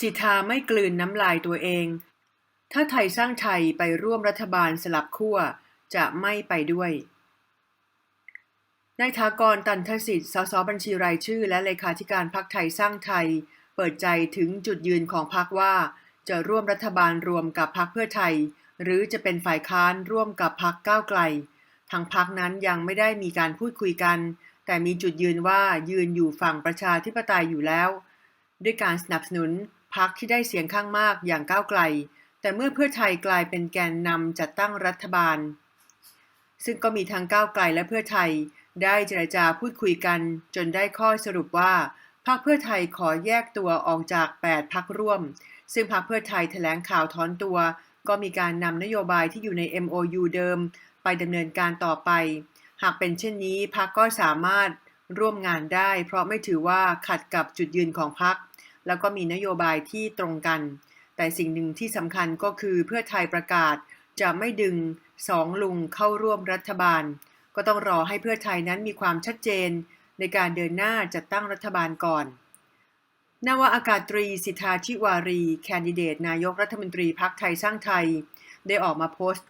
สิทธาไม่กลืนน้ำลายตัวเอง ถ้าไทยสร้างไทยไปร่วมรัฐบาลสลับขั้วจะไม่ไปด้วยนายถากรตันทสิทธิ์ สสบัญชีรายชื่อ และเลขาธิการพรรคไทยสร้างไทย เปิดใจถึงจุดยืนของพรรคว่าจะร่วมรัฐบาลรวมกับพรรคเพื่อไทย หรือจะเป็นฝ่ายค้านร่วมกับพรรคก้าวไกล ทางพรรคนั้นยังไม่ได้มีการพูดคุยกัน แต่มีจุดยืนว่ายืนอยู่ฝั่งประชาธิปไตยอยู่แล้ว ด้วยการสนับสนุน พรรคที่ได้เสียงข้างมากอย่างก้าวไกล แต่เมื่อเพื่อไทยกลายเป็นแกนนำจัดตั้งรัฐบาล ซึ่งก็มีทั้งก้าวไกลและเพื่อไทยได้เจรจาพูดคุยกันจนได้ข้อสรุปว่าพรรคเพื่อไทยขอแยกตัวออกจาก 8 พรรคร่วม ซึ่งพรรคเพื่อไทยแถลงข่าวถอนตัว ก็มีการนำนโยบายที่อยู่ใน MOU เดิม ไปดำเนินการต่อไป หากเป็นเช่นนี้พรรคก็สามารถร่วมงานได้ เพราะไม่ถือว่าขัดกับจุดยืนของพรรค แล้วก็มีนโยบายที่ตรงกัน แต่สิ่งหนึ่งที่สำคัญก็คือเพื่อไทยประกาศจะไม่ดึงสองลุงเข้าร่วมรัฐบาล ก็ต้องรอให้เพื่อไทยนั้นมีความชัดเจน ในการเดินหน้าจัดตั้งรัฐบาลก่อนนาวาอากาศตรีสิทธาธิวารี แคนดิเดตนายกรัฐมนตรีพักไทยสร้างไทย ได้ออกมาโพสต์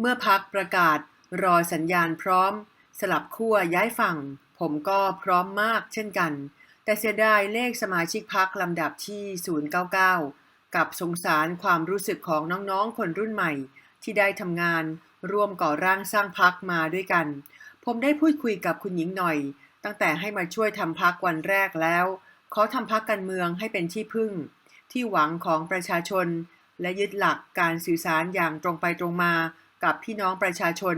เมื่อพักประกาศรอสัญญาณพร้อม สลับขั้วย้ายฝั่ง ผมก็พร้อมมากเช่นกัน แต่เสียดายเลขสมาชิกพักลำดับที่ 099 กับสงสารความรู้สึกของน้องๆ คนรุ่นใหม่ ที่ได้ทำงานร่วมก่อร่างสร้างพักมาด้วยกัน ผมได้พูดคุยกับคุณหญิงหน่อย ตั้งแต่ให้มาช่วยทำพักวันแรกแล้ว ขอทำพักการเมืองให้เป็นที่พึ่ง ที่หวังของประชาชน และยึดหลักการสื่อสารอย่างตรงไปตรงมากับพี่น้องประชาชน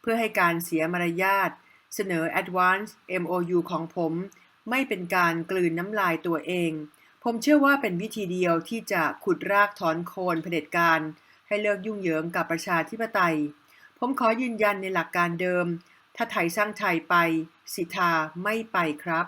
เพื่อให้การเสียมารยาท เสนอ Advance MOU ของผม ไม่เป็นการกลืนน้ำลายตัวเอง ผมเชื่อว่าเป็นวิธีเดียวที่จะขุดรากถอนโคนเผด็จการ ให้เลิกยุ่งเหยิงกับประชาธิปไตย ผมขอยืนยันในหลักการเดิม ถ้าไทยสร้างไทยไป สิทธาไม่ไปครับ